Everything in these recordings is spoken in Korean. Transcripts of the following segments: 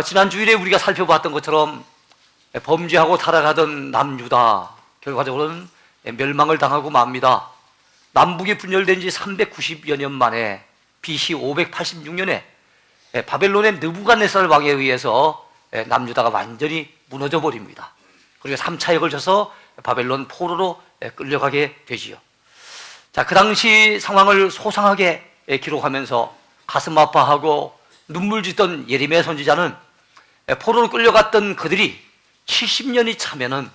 어, 지난 주일에 우리가 살펴봤던 것처럼 범죄하고 타락하던 남유다 결과적으로는 멸망을 당하고 맙니다. 남북이 분열된 지 390여 년 만에 BC 586년에 바벨론의 느부갓네살 왕에 의해서 남유다가 완전히 무너져 버립니다. 그리고 3차에 걸쳐서 바벨론 포로로 끌려가게 되지요. 자, 그 당시 상황을 소상하게 기록하면서 가슴 아파하고 눈물 짓던 예레미야 선지자는 포로로 끌려갔던 그들이 70년이 차면은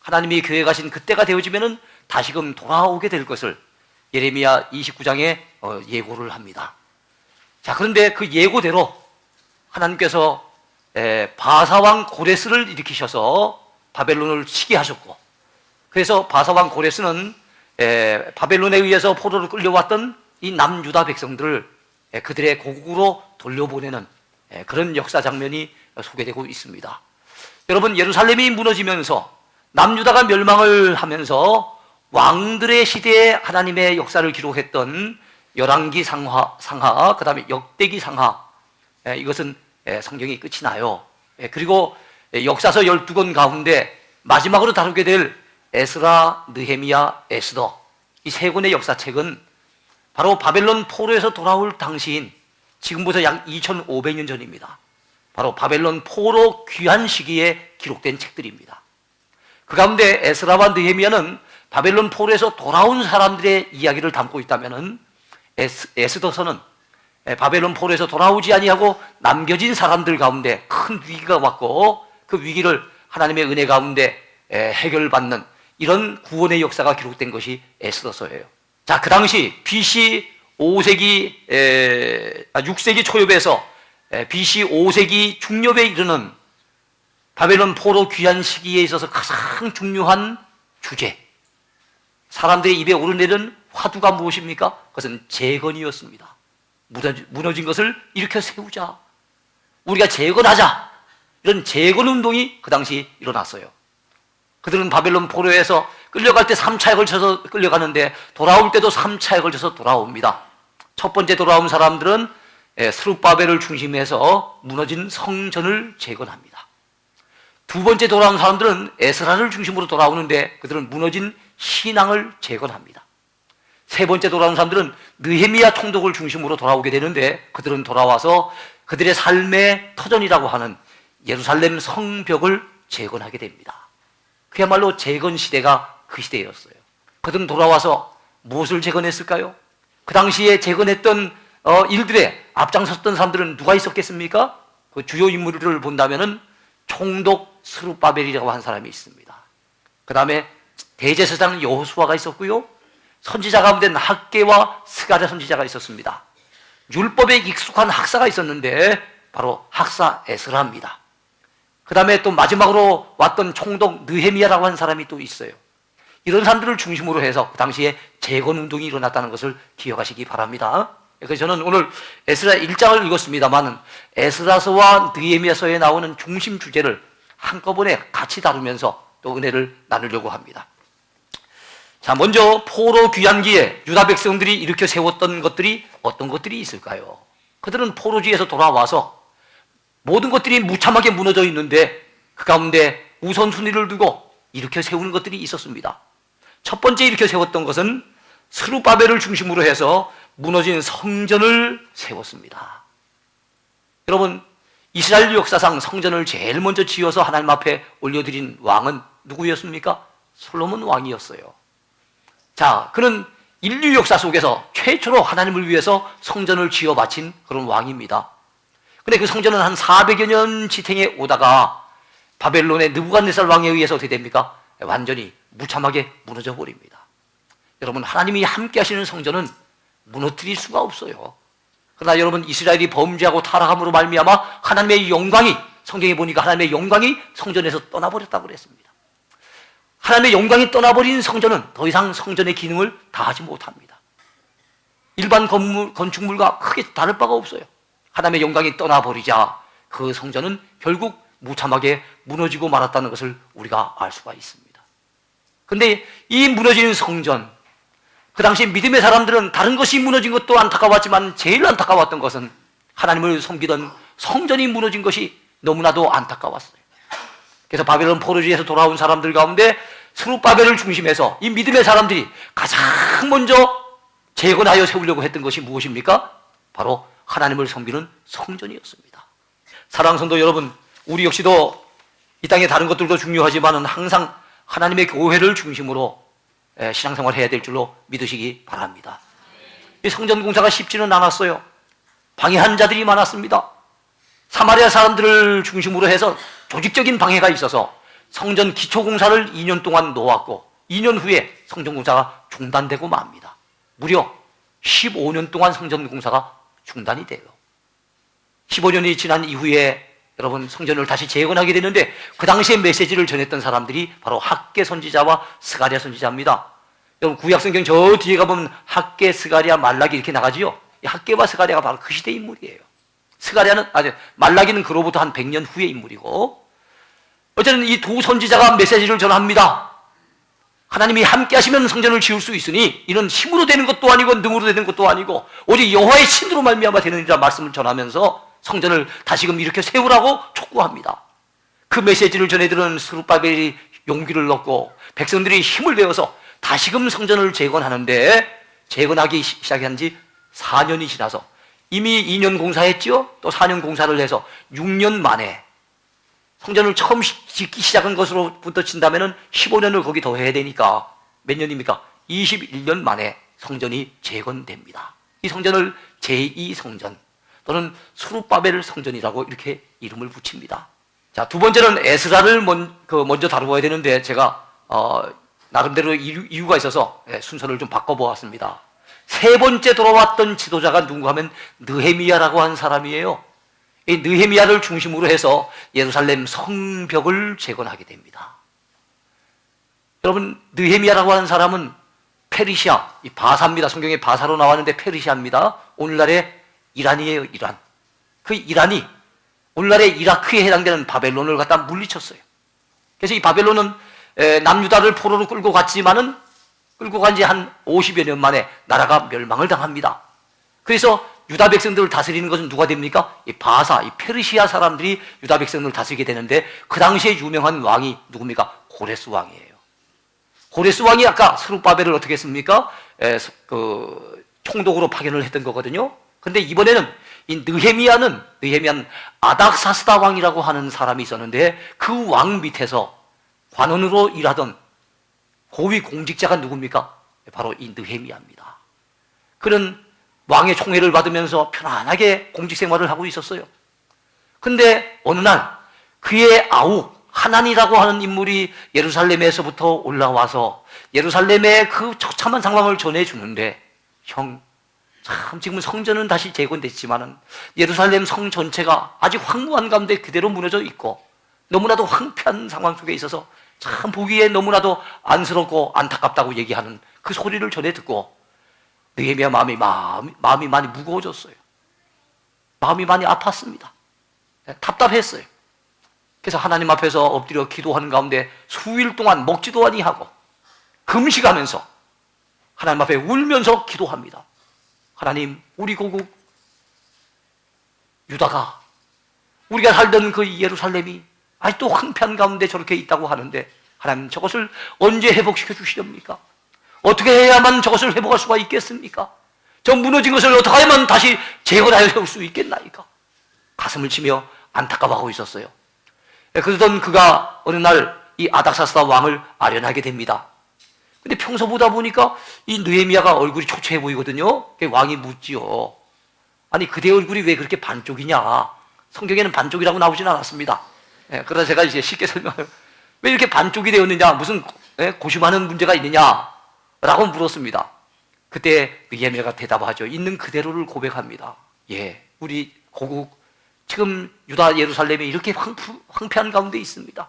하나님이 교회 가신 그때가 되어지면은 다시금 돌아오게 될 것을 예레미야 29장에 어, 예고를 합니다. 자, 그런데 그 예고대로 하나님께서 바사왕 고레스를 일으키셔서 바벨론을 치게 하셨고, 그래서 바사왕 고레스는 바벨론에 의해서 포로로 끌려왔던 이 남유다 백성들을 그들의 고국으로 돌려보내는 그런 역사 장면이 소개되고 있습니다. 여러분, 예루살렘이 무너지면서 남유다가 멸망을 하면서 왕들의 시대에 하나님의 역사를 기록했던 열왕기 상하, 상하 그 다음에 역대기 상하, 이것은 성경이 끝이 나요. 그리고 역사서 12권 가운데 마지막으로 다루게 될 에스라, 느헤미야, 에스더 이 세 권의 역사책은 바로 바벨론 포로에서 돌아올 당시인 지금부터 약 2500년 전입니다. 바로 바벨론 포로 귀한 시기에 기록된 책들입니다. 그 가운데 에스라와 느헤미야는 바벨론 포로에서 돌아온 사람들의 이야기를 담고 있다면은 에스, 에스더서는 바벨론 포로에서 돌아오지 아니하고 남겨진 사람들 가운데 큰 위기가 왔고 그 위기를 하나님의 은혜 가운데 해결받는 이런 구원의 역사가 기록된 것이 에스더서예요. 자, 그 당시 BC 5세기, 에, 6세기 초엽에서 BC 5세기 중엽에 이르는 바벨론 포로 귀한 시기에 있어서 가장 중요한 주제. 사람들의 입에 오르내는 화두가 무엇입니까? 그것은 재건이었습니다. 무너진 것을 일으켜 세우자. 우리가 재건하자. 이런 재건 운동이 그 당시 일어났어요. 그들은 바벨론 포로에서 끌려갈 때 3차에 걸쳐서 끌려가는데 돌아올 때도 3차에 걸쳐서 돌아옵니다. 첫 번째 돌아온 사람들은 스룹바벨을 중심해서 무너진 성전을 재건합니다. 두 번째 돌아온 사람들은 에스라를 중심으로 돌아오는데 그들은 무너진 신앙을 재건합니다. 세 번째 돌아온 사람들은 느헤미야 총독을 중심으로 돌아오게 되는데 그들은 돌아와서 그들의 삶의 터전이라고 하는 예루살렘 성벽을 재건하게 됩니다. 그야말로 재건 시대가 그 시대였어요. 그들은 돌아와서 무엇을 재건했을까요? 그 당시에 재건했던 어, 일들에 앞장섰던 사람들은 누가 있었겠습니까? 그 주요 인물을 본다면은 총독 스룹바벨이라고 한 사람이 있습니다. 그 다음에 대제사장 여호수아가 있었고요. 선지자 가운데는 학계와 스가랴 선지자가 있었습니다. 율법에 익숙한 학사가 있었는데 바로 학사 에스라입니다. 그 다음에 또 마지막으로 왔던 총독 느헤미야라고 하는 사람이 또 있어요. 이런 사람들을 중심으로 해서 그 당시에 재건 운동이 일어났다는 것을 기억하시기 바랍니다. 그래서 저는 오늘 에스라 1장을 읽었습니다만 에스라서와 느헤미야서에 나오는 중심 주제를 한꺼번에 같이 다루면서 또 은혜를 나누려고 합니다. 자, 먼저 포로 귀환기에 유다 백성들이 일으켜 세웠던 것들이 어떤 것들이 있을까요? 그들은 포로지에서 돌아와서 모든 것들이 무참하게 무너져 있는데 그 가운데 우선순위를 두고 일으켜 세우는 것들이 있었습니다. 첫 번째 일으켜 세웠던 것은 스루바벨을 중심으로 해서 무너진 성전을 세웠습니다. 여러분, 이스라엘 역사상 성전을 제일 먼저 지어서 하나님 앞에 올려드린 왕은 누구였습니까? 솔로몬 왕이었어요. 자, 그는 인류 역사 속에서 최초로 하나님을 위해서 성전을 지어 바친 그런 왕입니다. 근데 그 성전은 한 400여 년 지탱해 오다가 바벨론의 느부갓네살 왕에 의해서 어떻게 됩니까? 완전히 무참하게 무너져 버립니다. 여러분, 하나님이 함께 하시는 성전은 무너뜨릴 수가 없어요. 그러나 여러분 이스라엘이 범죄하고 타락함으로 말미암아 하나님의 영광이 성경에 보니까 하나님의 영광이 성전에서 떠나버렸다고 그랬습니다. 하나님의 영광이 떠나버린 성전은 더 이상 성전의 기능을 다하지 못합니다. 일반 건물, 건축물과 크게 다를 바가 없어요. 하나님의 영광이 떠나버리자 그 성전은 결국 무참하게 무너지고 말았다는 것을 우리가 알 수가 있습니다. 근데 이 무너지는 성전, 그 당시 믿음의 사람들은 다른 것이 무너진 것도 안타까웠지만 제일 안타까웠던 것은 하나님을 섬기던 성전이 무너진 것이 너무나도 안타까웠어요. 그래서 바벨론 포로지에서 돌아온 사람들 가운데 스룹바벨을 중심해서 이 믿음의 사람들이 가장 먼저 재건하여 세우려고 했던 것이 무엇입니까? 바로 하나님을 섬기는 성전이었습니다. 사랑 성도 여러분, 우리 역시도 이 땅의 다른 것들도 중요하지만은 항상 하나님의 교회를 중심으로 에, 신앙생활 해야 될 줄로 믿으시기 바랍니다. 이 성전 공사가 쉽지는 않았어요. 방해한 자들이 많았습니다. 사마리아 사람들을 중심으로 해서 조직적인 방해가 있어서 성전 기초 공사를 2년 동안 놓았고 2년 후에 성전 공사가 중단되고 맙니다. 무려 15년 동안 성전 공사가 중단이 돼요. 15년이 지난 이후에 여러분 성전을 다시 재건하게 되는데 그 당시에 메시지를 전했던 사람들이 바로 학계 선지자와 스가랴 선지자입니다. 여러분 구약 성경 저 뒤에 가보면 학계, 스가랴, 말라기 이렇게 나가지요. 이 학계와 스가랴가 바로 그 시대 인물이에요. 스가랴는 아니 말라기는 그로부터 한 100년 후의 인물이고 어쨌든 이 두 선지자가 메시지를 전합니다. 하나님이 함께 하시면 성전을 지을 수 있으니 이는 힘으로 되는 것도 아니고 능으로 되는 것도 아니고 오직 여호와의 신으로 말미암아 되느니라 말씀을 전하면서 성전을 다시금 이렇게 세우라고 촉구합니다. 그 메시지를 전해들은 스룹바벨이 용기를 얻고 백성들이 힘을 내어서 다시금 성전을 재건하는데 재건하기 시- 시작한 지 4년이 지나서 이미 2년 공사했죠? 또 4년 공사를 해서 6년 만에 성전을 처음 시- 짓기 시작한 것으로부터 친다면은 15년을 거기 더 해야 되니까 몇 년입니까? 21년 만에 성전이 재건됩니다. 이 성전을 제2성전 또는 수룹바벨 성전이라고 이렇게 이름을 붙입니다. 자, 두 번째는 에스라를 먼, 그 먼저 다루어야 되는데 제가 어, 나름대로 이유, 이유가 있어서 예, 순서를 좀 바꿔보았습니다. 세 번째 돌아왔던 지도자가 누구 하면 느헤미야라고 하는 사람이에요. 이 느헤미야를 중심으로 해서 예루살렘 성벽을 재건하게 됩니다. 여러분 느헤미야라고 하는 사람은 페르시아, 이 바사입니다. 성경에 바사로 나왔는데 페르시아입니다. 오늘날의 이란이에요, 이란. 그 이란이 오늘날의 이라크에 해당되는 바벨론을 갖다 물리쳤어요. 그래서 이 바벨론은 에, 남유다를 포로로 끌고 갔지만은 끌고 간 지 한 50여 년 만에 나라가 멸망을 당합니다. 그래서 유다 백성들을 다스리는 것은 누가 됩니까? 이 바사, 이 페르시아 사람들이 유다 백성들을 다스리게 되는데 그 당시에 유명한 왕이 누굽니까? 고레스 왕이에요. 고레스 왕이 아까 스룹바벨을 어떻게 했습니까? 에, 서- 그 총독으로 파견을 했던 거거든요. 근데 이번에는 이 느헤미야는 느헤미야는 아닥사스다 왕이라고 하는 사람이 있었는데 그 왕 밑에서 관원으로 일하던 고위 공직자가 누굽니까? 바로 이 느헤미야입니다. 그는 왕의 총애를 받으면서 편안하게 공직 생활을 하고 있었어요. 근데 어느 날 그의 아우 하난이라고 하는 인물이 예루살렘에서부터 올라와서 예루살렘의 그 처참한 상황을 전해 주는데 형, 참 지금 성전은 다시 재건됐지만은 예루살렘 성 전체가 아직 황무한 가운데 그대로 무너져 있고 너무나도 황폐한 상황 속에 있어서 참 보기에 너무나도 안쓰럽고 안타깝다고 얘기하는 그 소리를 전해 듣고 느헤미야 마음이 마음이, 마음이 많이 무거워졌어요. 마음이 많이 아팠습니다. 네, 답답했어요. 그래서 하나님 앞에서 엎드려 기도하는 가운데 수일 동안 먹지도 아니하고 금식하면서 하나님 앞에 울면서 기도합니다. 하나님, 우리 고국 유다가 우리가 살던 그 예루살렘이 아직도 황폐한 가운데 저렇게 있다고 하는데 하나님 저것을 언제 회복시켜 주시렵니까? 어떻게 해야만 저것을 회복할 수가 있겠습니까? 저 무너진 것을 어떻게 하면 다시 재건하여 세울 수 있겠나이까? 가슴을 치며 안타까워하고 있었어요. 예, 그러던 그가 어느 날 이 아닥사스다 왕을 아련하게 됩니다. 근데 평소 보다 보니까 이 느헤미야가 얼굴이 초췌해 보이거든요. 왕이 묻지요. 아니 그대 얼굴이 왜 그렇게 반쪽이냐? 성경에는 반쪽이라고 나오진 않았습니다. 예, 그러다 제가 이제 쉽게 설명을 왜 이렇게 반쪽이 되었느냐? 무슨 예, 고심하는 문제가 있느냐? 라고 물었습니다. 그때 느헤미야가 대답하죠. 있는 그대로를 고백합니다. 예, 우리 고국 지금 유다 예루살렘이 이렇게 황푸, 황폐한 가운데 있습니다.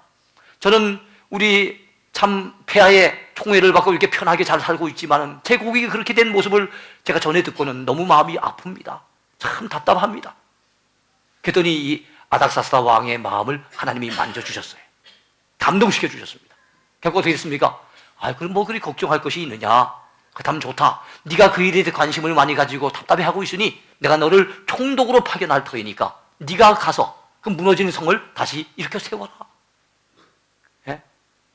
저는 우리 참 폐하의 총애를 받고 이렇게 편하게 잘 살고 있지만은 제 고국이 그렇게 된 모습을 제가 전해 듣고는 너무 마음이 아픕니다. 참 답답합니다. 그랬더니 이 아닥사스다 왕의 마음을 하나님이 만져주셨어요. 감동시켜 주셨습니다. 결국 어떻게 됐습니까? 아, 그럼 뭐 그리 걱정할 것이 있느냐? 그다음 좋다. 네가 그 일에 대해 관심을 많이 가지고 답답해 하고 있으니 내가 너를 총독으로 파견할 터이니까 네가 가서 그 무너지는 성을 다시 일으켜 세워라.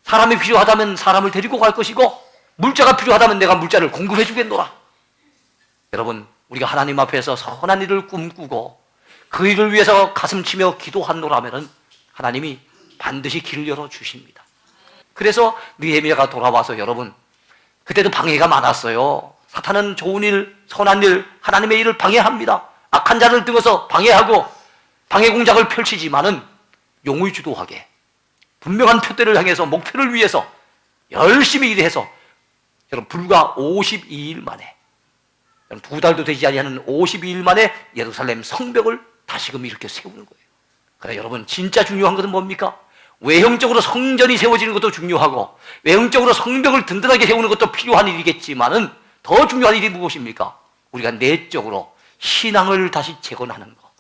예? 사람이 필요하다면 사람을 데리고 갈 것이고 물자가 필요하다면 내가 물자를 공급해 주겠노라. 여러분, 우리가 하나님 앞에서 선한 일을 꿈꾸고 그 일을 위해서 가슴 치며 기도한노라면은 하나님이 반드시 길을 열어 주십니다. 그래서 느헤미야가 돌아와서 여러분 그때도 방해가 많았어요. 사탄은 좋은 일, 선한 일, 하나님의 일을 방해합니다. 악한 자를 등어서 방해하고 방해 공작을 펼치지만은 용의주도하게 분명한 표대를 향해서 목표를 위해서 열심히 일해서 여러분 불과 52일 만에 여러분, 두 달도 되지 아니하는 52일 만에 예루살렘 성벽을 다시금 이렇게 세우는 거예요. 그래 여러분 진짜 중요한 것은 뭡니까? 외형적으로 성전이 세워지는 것도 중요하고 외형적으로 성벽을 든든하게 세우는 것도 필요한 일이겠지만은 더 중요한 일이 무엇입니까? 우리가 내적으로 신앙을 다시 재건하는 거,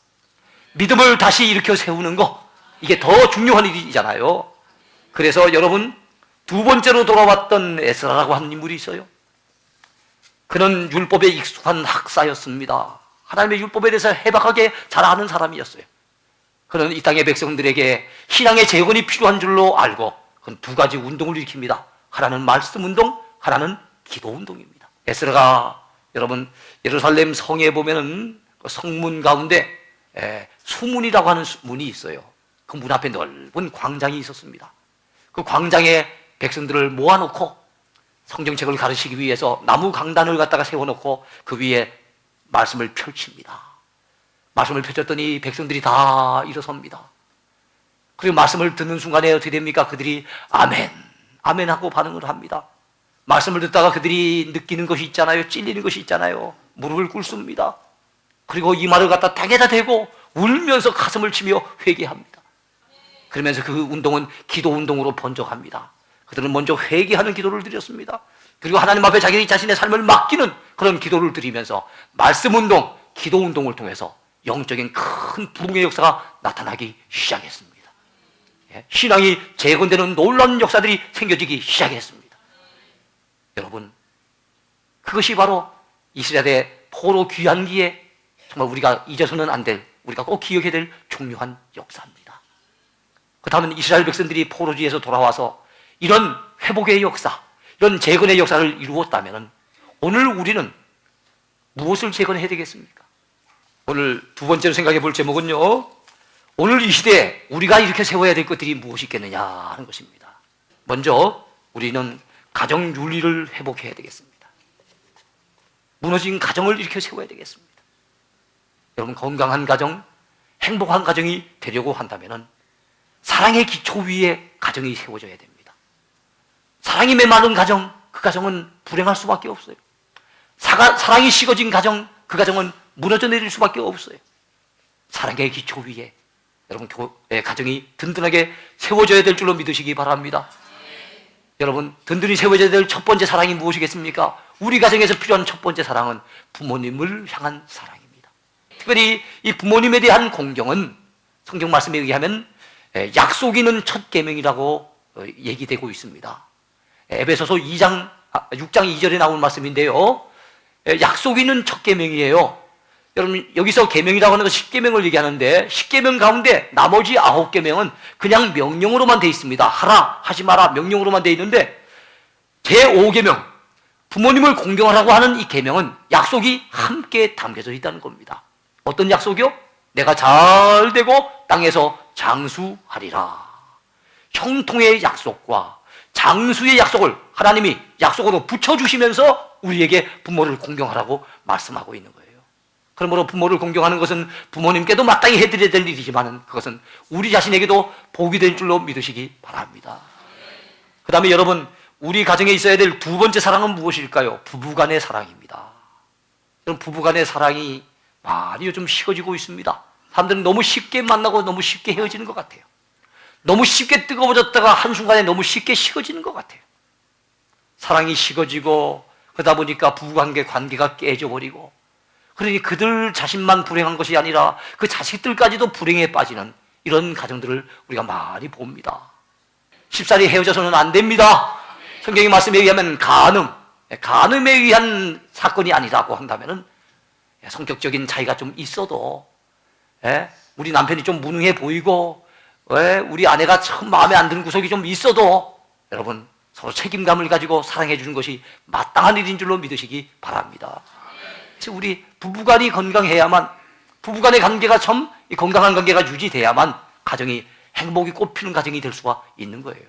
믿음을 다시 일으켜 세우는 거 이게 더 중요한 일이잖아요. 그래서 여러분 두 번째로 돌아왔던 에스라라고 하는 인물이 있어요. 그는 율법에 익숙한 학사였습니다. 하나님의 율법에 대해서 해박하게 잘 아는 사람이었어요. 그는 이 땅의 백성들에게 신앙의 재건이 필요한 줄로 알고 그는 두 가지 운동을 일으킵니다. 하나는 말씀 운동, 하나는 기도 운동입니다. 에스라가 여러분 예루살렘 성에 보면은 그 성문 가운데 에, 수문이라고 하는 수- 문이 있어요. 그 문 앞에 넓은 광장이 있었습니다. 그 광장에 백성들을 모아놓고 성경책을 가르치기 위해서 나무 강단을 갖다가 세워놓고 그 위에 말씀을 펼칩니다. 말씀을 펼쳤더니 백성들이 다 일어섭니다. 그리고 말씀을 듣는 순간에 어떻게 됩니까? 그들이 아멘, 아멘 하고 반응을 합니다. 말씀을 듣다가 그들이 느끼는 것이 있잖아요. 찔리는 것이 있잖아요. 무릎을 꿇습니다. 그리고 이 말을 갖다 땅에다 대고 울면서 가슴을 치며 회개합니다. 그러면서 그 운동은 기도 운동으로 번져갑니다. 그들은 먼저 회개하는 기도를 드렸습니다. 그리고 하나님 앞에 자기 자신의 삶을 맡기는 그런 기도를 드리면서 말씀 운동, 기도 운동을 통해서 영적인 큰 부흥의 역사가 나타나기 시작했습니다. 예, 신앙이 재건되는 놀라운 역사들이 생겨지기 시작했습니다. 여러분, 그것이 바로 이스라엘의 포로 귀환기에 정말 우리가 잊어서는 안 될, 우리가 꼭 기억해야 될 중요한 역사입니다. 그 다음은 이스라엘 백성들이 포로지에서 돌아와서 이런 회복의 역사, 이런 재건의 역사를 이루었다면 오늘 우리는 무엇을 재건해야 되겠습니까? 오늘 두 번째로 생각해 볼 제목은요. 오늘 이 시대에 우리가 이렇게 세워야 될 것들이 무엇이 있겠느냐 하는 것입니다. 먼저 우리는 가정 윤리를 회복해야 되겠습니다. 무너진 가정을 이렇게 세워야 되겠습니다. 여러분 건강한 가정, 행복한 가정이 되려고 한다면은 사랑의 기초 위에 가정이 세워져야 됩니다. 사랑이 메마른 가정, 그 가정은 불행할 수밖에 없어요. 사가, 사랑이 식어진 가정, 그 가정은 무너져 내릴 수밖에 없어요. 사랑의 기초 위에 여러분 교, 예, 가정이 든든하게 세워져야 될 줄로 믿으시기 바랍니다. 여러분 든든히 세워져야 될 첫 번째 사랑이 무엇이겠습니까? 우리 가정에서 필요한 첫 번째 사랑은 부모님을 향한 사랑입니다. 특별히 이 부모님에 대한 공경은 성경 말씀에 의하면 예, 약속이는 첫 계명이라고 어, 얘기되고 있습니다. 에베소서 2장 6장 2절에 나온 말씀인데요. 예, 약속이는 첫 계명이에요. 여러분 여기서 계명이라고 하는 건 10계명을 얘기하는데 10계명 가운데 나머지 9계명은 그냥 명령으로만 돼 있습니다. 하라 하지 마라 명령으로만 돼 있는데 제5계명 부모님을 공경하라고 하는 이 계명은 약속이 함께 담겨져 있다는 겁니다. 어떤 약속이요? 내가 잘 되고 땅에서 장수하리라. 형통의 약속과 장수의 약속을 하나님이 약속으로 붙여주시면서 우리에게 부모를 공경하라고 말씀하고 있는 거예요. 그러므로 부모를 공경하는 것은 부모님께도 마땅히 해드려야 될 일이지만 그것은 우리 자신에게도 복이 될 줄로 믿으시기 바랍니다. 그 다음에 여러분, 우리 가정에 있어야 될 두 번째 사랑은 무엇일까요? 부부간의 사랑입니다. 부부간의 사랑이 많이 요즘 식어지고 있습니다. 사람들은 너무 쉽게 만나고 너무 쉽게 헤어지는 것 같아요. 너무 쉽게 뜨거워졌다가 한순간에 너무 쉽게 식어지는 것 같아요. 사랑이 식어지고 그러다 보니까 부부관계 관계가 깨져버리고 그러니 그들 자신만 불행한 것이 아니라 그 자식들까지도 불행에 빠지는 이런 가정들을 우리가 많이 봅니다. 쉽사리 헤어져서는 안 됩니다. 성경의 말씀에 의하면 간음, 간음에 의한 사건이 아니라고 한다면은 성격적인 차이가 좀 있어도 예? 우리 남편이 좀 무능해 보이고 왜 우리 아내가 참 마음에 안 드는 구석이 좀 있어도 여러분 서로 책임감을 가지고 사랑해 주는 것이 마땅한 일인 줄로 믿으시기 바랍니다. 그래서 우리 부부간이 건강해야만 부부간의 관계가 참이 건강한 관계가 유지돼야만 가정이 행복이 꽃피는 가정이 될 수가 있는 거예요.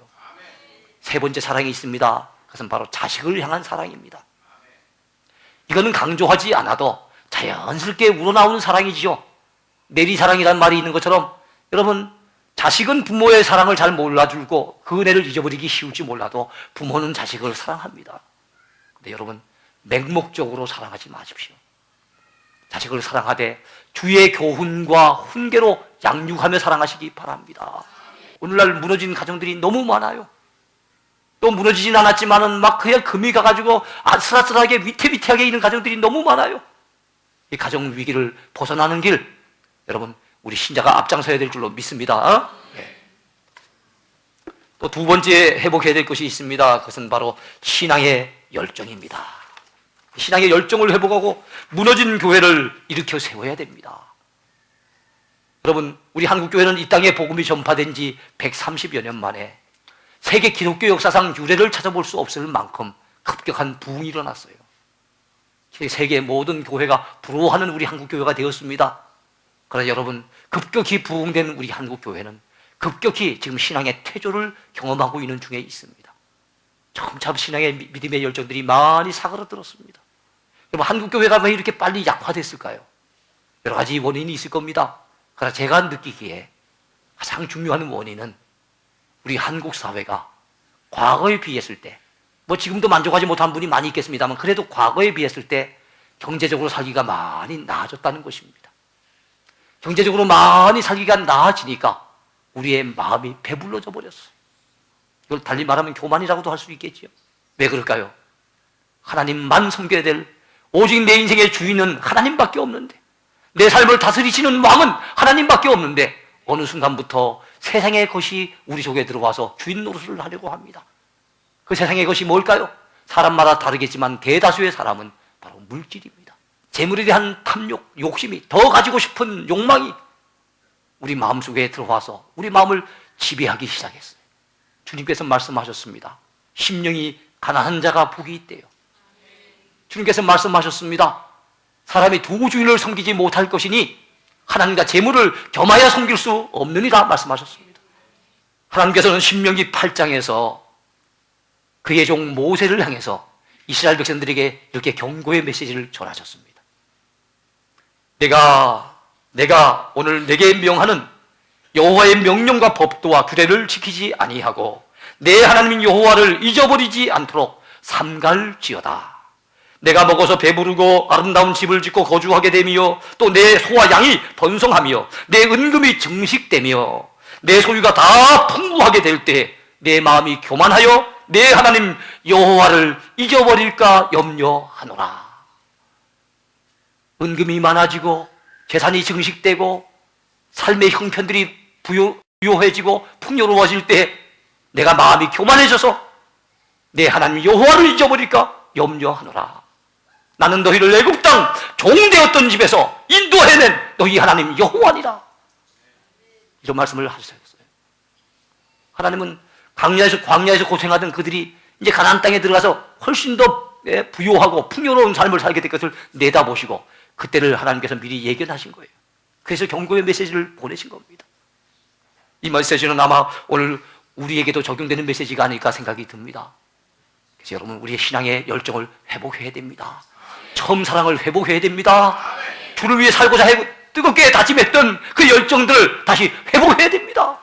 세 번째 사랑이 있습니다. 그것은 바로 자식을 향한 사랑입니다. 이거는 강조하지 않아도 자연스럽게 우러나오는 사랑이지요. 내리사랑이라는 말이 있는 것처럼 여러분 자식은 부모의 사랑을 잘 몰라주고 그 은혜를 잊어버리기 쉬울지 몰라도 부모는 자식을 사랑합니다. 근데 여러분 맹목적으로 사랑하지 마십시오. 자식을 사랑하되 주의 교훈과 훈계로 양육하며 사랑하시기 바랍니다. 오늘날 무너진 가정들이 너무 많아요. 또 무너지진 않았지만은 막 그냥 금이 가가지고 아슬아슬하게 위태위태하게 있는 가정들이 너무 많아요. 이 가정 위기를 벗어나는 길, 여러분 우리 신자가 앞장서야 될 줄로 믿습니다. 또두 번째 회복해야 될 것이 있습니다. 그것은 바로 신앙의 열정입니다. 신앙의 열정을 회복하고 무너진 교회를 일으켜 세워야 됩니다. 여러분, 우리 한국 교회는 이 땅에 복음이 전파된 지 130여 년 만에 세계 기독교 역사상 유례를 찾아볼 수 없을 만큼 급격한 부흥이 일어났어요. 세계 모든 교회가 부러워하는 우리 한국 교회가 되었습니다. 그러나 여러분, 급격히 부흥된 우리 한국 교회는 급격히 지금 신앙의 퇴조를 경험하고 있는 중에 있습니다. 점차 신앙의 미- 믿음의 열정들이 많이 사그러들었습니다. 여러분, 한국 교회가 왜 이렇게 빨리 약화됐을까요? 여러 가지 원인이 있을 겁니다. 그러나 제가 느끼기에 가장 중요한 원인은 우리 한국 사회가 과거에 비했을 때, 뭐 지금도 만족하지 못한 분이 많이 있겠습니다만, 그래도 과거에 비했을 때 경제적으로 살기가 많이 나아졌다는 것입니다. 경제적으로 많이 살기가 나아지니까 우리의 마음이 배불러져 버렸어요. 이걸 달리 말하면 교만이라고도 할 수 있겠지요. 왜 그럴까요? 하나님만 섬겨야 될 오직 내 인생의 주인은 하나님밖에 없는데 내 삶을 다스리시는 왕은 하나님밖에 없는데 어느 순간부터 세상의 것이 우리 속에 들어와서 주인 노릇을 하려고 합니다. 그 세상의 것이 뭘까요? 사람마다 다르겠지만 대다수의 사람은 바로 물질입니다. 재물에 대한 탐욕, 욕심이 더 가지고 싶은 욕망이 우리 마음속에 들어와서 우리 마음을 지배하기 시작했어요. 주님께서 말씀하셨습니다. 심령이 가난한 자가 복이 있대요. 주님께서 말씀하셨습니다. 사람이 두 주인을 섬기지 못할 것이니 하나님과 재물을 겸하여 섬길 수 없느니라 말씀하셨습니다. 하나님께서는 신명기 8장에서 그의 종 모세를 향해서 이스라엘 백성들에게 이렇게 경고의 메시지를 전하셨습니다. 내가 내가 오늘 내게 명하는 여호와의 명령과 법도와 규례를 지키지 아니하고 내 하나님 여호와를 잊어버리지 않도록 삼갈지어다. 내가 먹어서 배부르고 아름다운 집을 짓고 거주하게 되며 또 내 소와 양이 번성하며 내 은금이 증식되며 내 소유가 다 풍부하게 될 때 내 마음이 교만하여 내 하나님 여호와를 잊어버릴까 염려하노라. 은금이 많아지고 재산이 증식되고 삶의 형편들이 부요, 부요해지고 풍요로워질 때 내가 마음이 교만해져서 내 하나님 여호와를 잊어버릴까 염려하노라. 나는 너희를 애굽 땅 종되었던 집에서 인도해낸 너희 하나님 여호와니라. 이런 말씀을 하셨어요. 하나님은 광야에서 광야에서 고생하던 그들이 이제 가나안 땅에 들어가서 훨씬 더 예, 부요하고 풍요로운 삶을 살게 될 것을 내다보시고 그때를 하나님께서 미리 예견하신 거예요. 그래서 경고의 메시지를 보내신 겁니다. 이 메시지는 아마 오늘 우리에게도 적용되는 메시지가 아닐까 생각이 듭니다. 그래서 여러분 우리의 신앙의 열정을 회복해야 됩니다. 처음 사랑을 회복해야 됩니다. 주를 위해 살고자 해 뜨겁게 다짐했던 그 열정들 다시 회복해야 됩니다.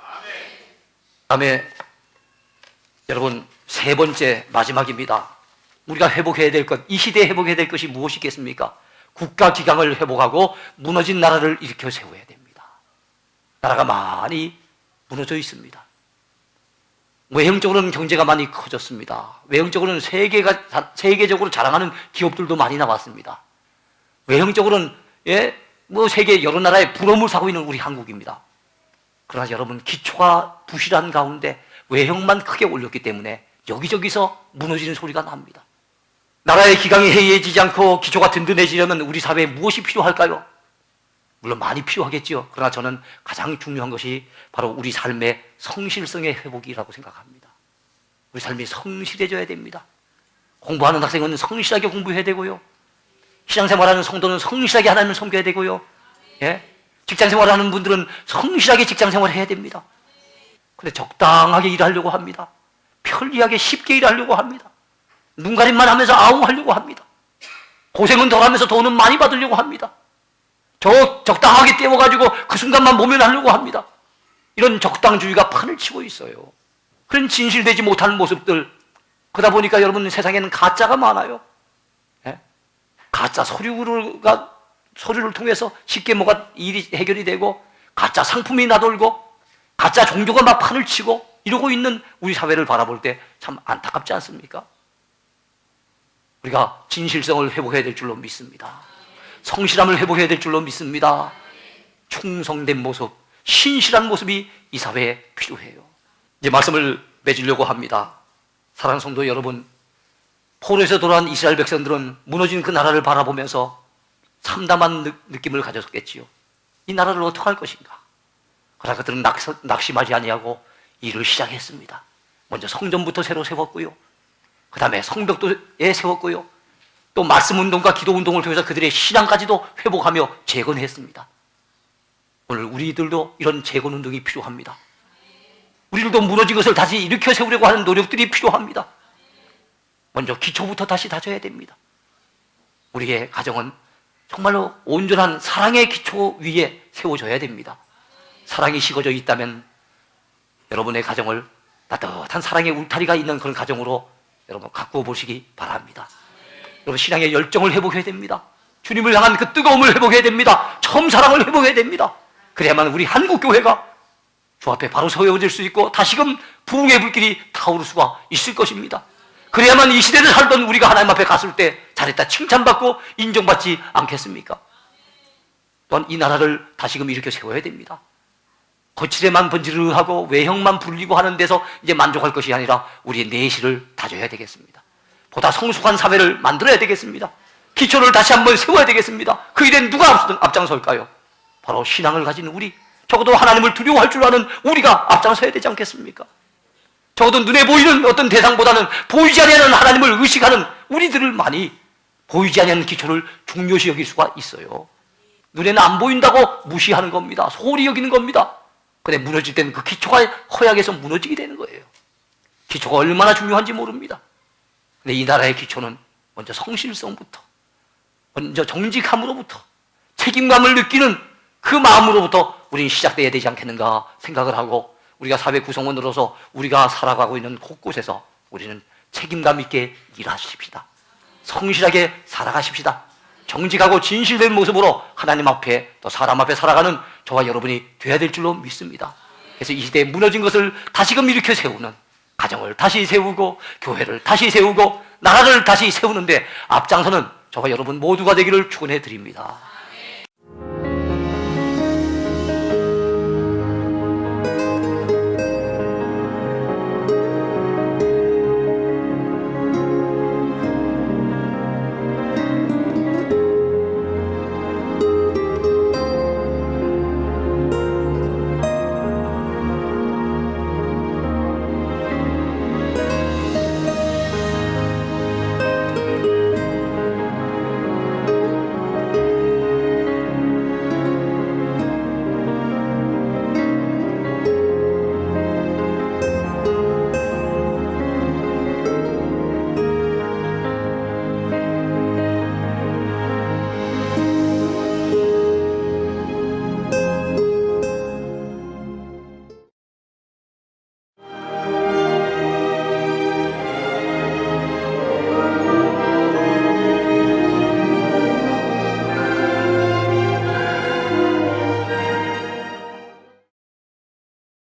다음에 여러분 세 번째 마지막입니다. 우리가 회복해야 될 것, 이 시대에 회복해야 될 것이 무엇이겠습니까? 국가 기강을 회복하고 무너진 나라를 일으켜 세워야 됩니다. 나라가 많이 무너져 있습니다. 외형적으로는 경제가 많이 커졌습니다. 외형적으로는 세계가, 자- 세계적으로 자랑하는 기업들도 많이 나왔습니다. 외형적으로는, 예, 뭐 세계 여러 나라의 부러움을 사고 있는 우리 한국입니다. 그러나 여러분, 기초가 부실한 가운데 외형만 크게 올렸기 때문에 여기저기서 무너지는 소리가 납니다. 나라의 기강이 해이해지지 않고 기초가 든든해지려면 우리 사회에 무엇이 필요할까요? 물론 많이 필요하겠죠. 그러나 저는 가장 중요한 것이 바로 우리 삶의 성실성의 회복이라고 생각합니다. 우리 삶이 성실해져야 됩니다. 공부하는 학생은 성실하게 공부해야 되고요. 신앙생활하는 성도는 성실하게 하나님을 섬겨야 되고요. 예? 직장생활하는 분들은 성실하게 직장생활해야 됩니다. 근데 적당하게 일하려고 합니다. 편리하게 쉽게 일하려고 합니다. 눈가림만 하면서 아웅 하려고 합니다. 고생은 덜 하면서 돈은 많이 받으려고 합니다. 저 적당하게 떼워가지고 그 순간만 모면하려고 합니다. 이런 적당주의가 판을 치고 있어요. 그런 진실되지 못하는 모습들 그러다 보니까 여러분 세상에는 가짜가 많아요. 예? 가짜 서류가 서류를 통해서 쉽게 뭐가 일이 해결이 되고 가짜 상품이 나돌고 가짜 종교가 막 판을 치고 이러고 있는 우리 사회를 바라볼 때 참 안타깝지 않습니까? 우리가 진실성을 회복해야 될 줄로 믿습니다. 성실함을 회복해야 될 줄로 믿습니다. 충성된 모습, 신실한 모습이 이 사회에 필요해요. 이제 말씀을 맺으려고 합니다. 사랑하는 성도 여러분, 포로에서 돌아온 이스라엘 백성들은 무너진 그 나라를 바라보면서 참담한 느- 느낌을 가졌겠지요. 이 나라를 어떻게 할 것인가? 그러나 그들은 낙서- 낙심하지 아니하고 일을 시작했습니다. 먼저 성전부터 새로 세웠고요. 그 다음에 성벽도에 세웠고요. 또 말씀 운동과 기도 운동을 통해서 그들의 신앙까지도 회복하며 재건했습니다. 오늘 우리들도 이런 재건 운동이 필요합니다. 우리들도 무너진 것을 다시 일으켜 세우려고 하는 노력들이 필요합니다. 먼저 기초부터 다시 다져야 됩니다. 우리의 가정은 정말로 온전한 사랑의 기초 위에 세워져야 됩니다. 사랑이 식어져 있다면 여러분의 가정을 따뜻한 사랑의 울타리가 있는 그런 가정으로 여러분 가꾸어 보시기 바랍니다. 여러분 신앙의 열정을 회복해야 됩니다. 주님을 향한 그 뜨거움을 회복해야 됩니다. 처음 사랑을 회복해야 됩니다. 그래야만 우리 한국 교회가 주 앞에 바로 세워질 수 있고 다시금 부흥의 불길이 타오를 수가 있을 것입니다. 그래야만 이 시대를 살던 우리가 하나님 앞에 갔을 때 잘했다 칭찬받고 인정받지 않겠습니까? 또한 이 나라를 다시금 이렇게 세워야 됩니다. 거칠에만 번지르하고 외형만 불리고 하는 데서 이제 만족할 것이 아니라 우리의 내실을 다져야 되겠습니다. 보다 성숙한 사회를 만들어야 되겠습니다. 기초를 다시 한번 세워야 되겠습니다. 그 일에 누가 앞- 앞장설까요? 바로 신앙을 가진 우리, 적어도 하나님을 두려워할 줄 아는 우리가 앞장서야 되지 않겠습니까? 적어도 눈에 보이는 어떤 대상보다는 보이지 않는 하나님을 의식하는 우리들을 많이 보이지 않는 기초를 중요시 여길 수가 있어요. 눈에는 안 보인다고 무시하는 겁니다. 소홀히 여기는 겁니다. 근데 무너질 때는 그 기초가 허약해서 무너지게 되는 거예요. 기초가 얼마나 중요한지 모릅니다. 근데 이 나라의 기초는 먼저 성실성부터, 먼저 정직함으로부터, 책임감을 느끼는 그 마음으로부터 우리는 시작돼야 되지 않겠는가 생각을 하고 우리가 사회 구성원으로서 우리가 살아가고 있는 곳곳에서 우리는 책임감 있게 일하십시다. 성실하게 살아가십시다. 정직하고 진실된 모습으로 하나님 앞에 또 사람 앞에 살아가는 저와 여러분이 되어야 될 줄로 믿습니다. 그래서 이 시대에 무너진 것을 다시금 일으켜 세우는 가정을 다시 세우고 교회를 다시 세우고 나라를 다시 세우는데 앞장서는 저와 여러분 모두가 되기를 축원해 드립니다.